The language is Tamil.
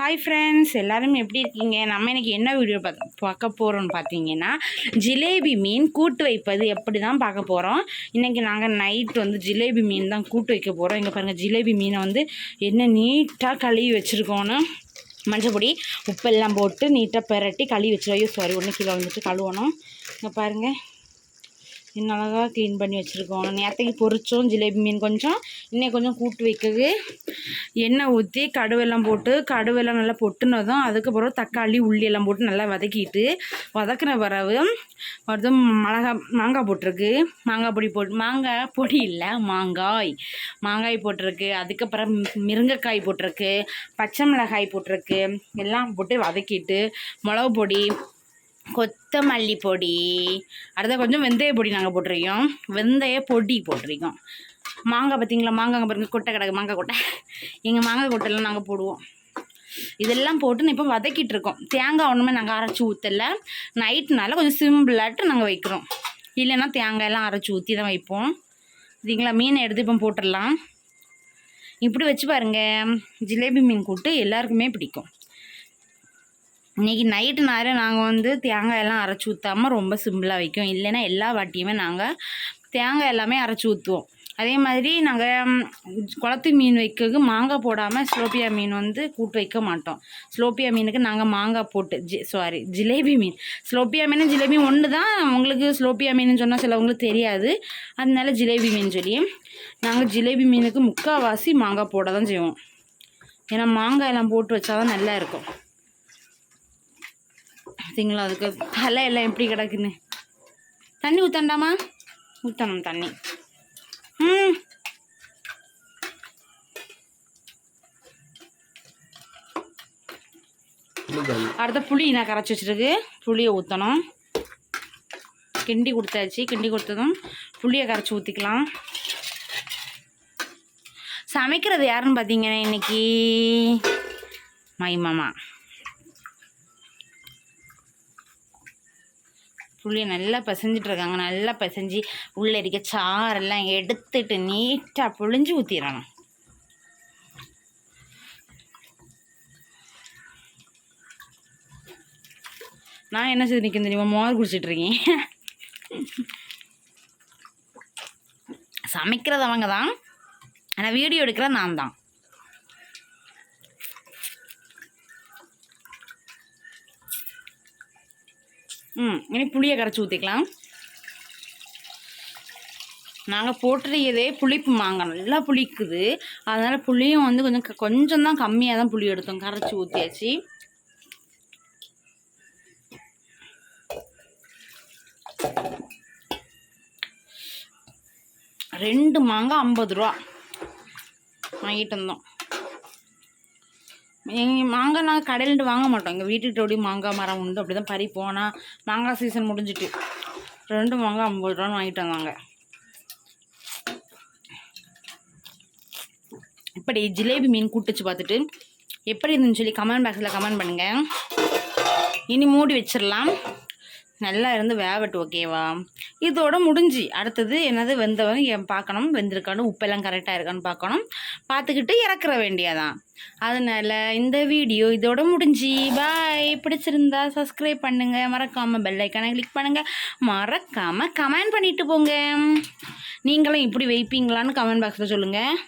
ஹாய் ஃப்ரெண்ட்ஸ் எல்லோரும் எப்படி இருக்கீங்க? நம்ம எனக்கு என்ன வீடியோ பார்க்க பார்க்க போகிறோம்னு பார்த்தீங்கன்னா ஜிலேபி மீன் கூட்டு வைப்பது எப்படி தான் பார்க்க போகிறோம் இன்றைக்கி நாங்கள் நைட் வந்து ஜிலேபி மீன் தான் கூட்டு வைக்க போகிறோம் இங்கே பாருங்கள் ஜிலேபி மீனை வந்து என்ன நீட்டாக கழுவி வச்சுருக்கோன்னு மஞ்சப்பொடி உப்பெல்லாம் போட்டு நீட்டாக பெரட்டி கழுவி வச்சிருவோம் ஐயோ சாரி ஒன்று கீழே வந்துட்டு கழுவணும். இங்கே பாருங்கள் இன்னும் அழகாக க்ளீன் பண்ணி வச்சுருக்கோம். நேரத்தைக்கு பொரிச்சோம் ஜிலேபி மீன் கொஞ்சம். இன்னும் கொஞ்சம் கூட்டு வைக்கிறது எண்ணெய் ஊற்றி கடுவெல்லாம் போட்டு கடுவெல்லாம் நல்லா பொட்டுனதும் அதுக்கப்புறம் தக்காளி உள்ளி எல்லாம் போட்டு நல்லா வதக்கிட்டு வதக்கின பிறகு அடுத்து மிளகா மாங்காய் போட்டிருக்கு. மாங்காய் பொடி போட்டு மாங்காய் பொடி இல்லை மாங்காய். மாங்காய் போட்டிருக்கு. அதுக்கப்புறம் மிருங்கைக்காய் போட்டிருக்கு. பச்சை மிளகாய் போட்டிருக்கு. எல்லாம் போட்டு வதக்கிட்டு மிளகு பொடி கொத்தமல்லி பொடி. அடுத்த கொஞ்சம் வெந்தய பொடி நாங்கள் போட்டிருக்கோம். வெந்தய பொடி போட்டிருக்கோம். மாங்காய் பார்த்தீங்களா மாங்காய் பாருங்க கொட்டை கிடக்கு மாங்காய் கொட்டை. எங்கள் மாங்காய் கொட்டையெல்லாம் நாங்கள் போடுவோம். இதெல்லாம் போட்டு இப்போ வதக்கிட்டு இருக்கோம். தேங்காய் ஒன்றுமே நாங்கள் அரைச்சி ஊற்றல நைட்னால கொஞ்சம் சிம்பிளாட்டு நாங்கள் வைக்கிறோம். இல்லைன்னா தேங்காயெல்லாம் அரைச்சி ஊற்றி தான் வைப்போம். சரிங்களா? மீனை எடுத்து இப்போ போட்டுடலாம். இப்படி வச்சு பாருங்கள் ஜிலேபி மீன் கூட்டு எல்லாருக்குமே பிடிக்கும். இன்றைக்கி நைட்டு நேரம் நாங்கள் வந்து தேங்காய் எல்லாம் அரைச்சி ஊற்றாமல் ரொம்ப சிம்பிளாக வைக்கும். இல்லைன்னா எல்லா வாட்டியுமே நாங்கள் தேங்காய் எல்லாமே அரைச்சி ஊற்றுவோம் அதே மாதிரி நாங்கள் குளத்து மீன் வைக்கிறதுக்கு மாங்காய் போடாமல் ஸ்லோப்பியா மீன் வந்து கூட்டு வைக்க மாட்டோம். ஸ்லோப்பியா மீனுக்கு நாங்கள் மாங்காய் போட்டு ஜி சாரி ஜிலேபி மீன். ஸ்லோப்பியா மீன் ஜிலேபி ஒன்று தான் உங்களுக்கு ஸ்லோப்பியா மீன் சொன்னால் சிலவங்களுக்கு தெரியாது. அதனால ஜிலேபி மீன் சொல்லி நாங்கள் ஜிலேபி மீனுக்கு முக்கால்வாசி மாங்காய் போட தான் செய்வோம். ஏன்னா மாங்காய் எல்லாம் போட்டு வச்சா தான் நல்லா இருக்கும். பார்த்தீங்களா? அதுக்கு தலை எல்லாம் எப்படி கிடக்குன்னு? தண்ணி ஊற்றண்டாமா ஊற்றணும் தண்ணி. ம். அடுத்த புளி நான் கரைச்சி வச்சுருக்கு. புளியை ஊற்றணும் கிண்டி கொடுத்தாச்சு. கிண்டி கொடுத்ததும் புளியை கரைச்சி ஊற்றிக்கலாம் சமைக்கிறது யாருன்னு பார்த்தீங்கன்னா இன்னைக்கு மைமாமா புளியை நல்லா பிசைஞ்சிட்டு இருக்காங்க நல்லா பிசைஞ்சு உள்ளே இருக்க சாரெல்லாம் எடுத்துட்டு நீட்டாக புழிஞ்சு ஊற்றிடணும் நான் என்ன செய்து நிற்க தெரியுமா? மோர் குடிச்சிட்டு இருக்கேன் சமைக்கிறது அவங்க தான் ஆனால் வீடியோ எடுக்கிறது நான் தான் ம் இனி புளியை கரைச்சி ஊற்றிக்கலாம் நாங்கள் போட்டுறதே புளிப்பு மாங்காய் நல்லா புளிக்குது. அதனால் புளியும் வந்து கொஞ்சம் கொஞ்சம் தான் கம்மியாக தான் புளி எடுத்தோம் கரைச்சி ஊற்றியாச்சு ரெண்டு மாங்காய் ஐம்பது ரூபா வாங்கிட்டு வந்தோம். எங்கள் மாங்காய் நாங்கள் கடையிலேருந்து வாங்க மாட்டோம். எங்கள் வீட்டுக்கிட்ட மாங்காய் மரம் உண்டு அப்படி தான் பறி போனால் மாங்காய் சீசன் முடிஞ்சிட்டு ரெண்டு மாங்காய் ஐம்பது ரூபான்னு வாங்கிட்டு வந்தாங்க. இப்படி ஜிலேபி மீன் கூட்டுச்சு பார்த்துட்டு எப்படி இருந்துன்னு சொல்லி கமெண்ட் பாக்ஸில் கமெண்ட் பண்ணுங்கள் இனி மூடி வச்சிடலாம். நல்லா இருந்து வேவட்டு ஓகேவா இதோட முடிஞ்சு. அடுத்தது என்னது வெந்தவங்க பார்க்கணும்? வெந்திருக்கான்னு உப்பெல்லாம் கரெக்டாக இருக்கான்னு பார்க்கணும். பார்த்துக்கிட்டு இறக்குற வேண்டியதான் அதனால் இந்த வீடியோ இதோட முடிஞ்சு. பாய் பிடிச்சிருந்தா சப்ஸ்கிரைப் பண்ணுங்கள் மறக்காமல் பெல்லைக்கானை கிளிக் பண்ணுங்கள் மறக்காமல் கமெண்ட் பண்ணிட்டு போங்க. நீங்களும் இப்படி வைப்பீங்களான்னு கமெண்ட் பாக்ஸில் சொல்லுங்கள்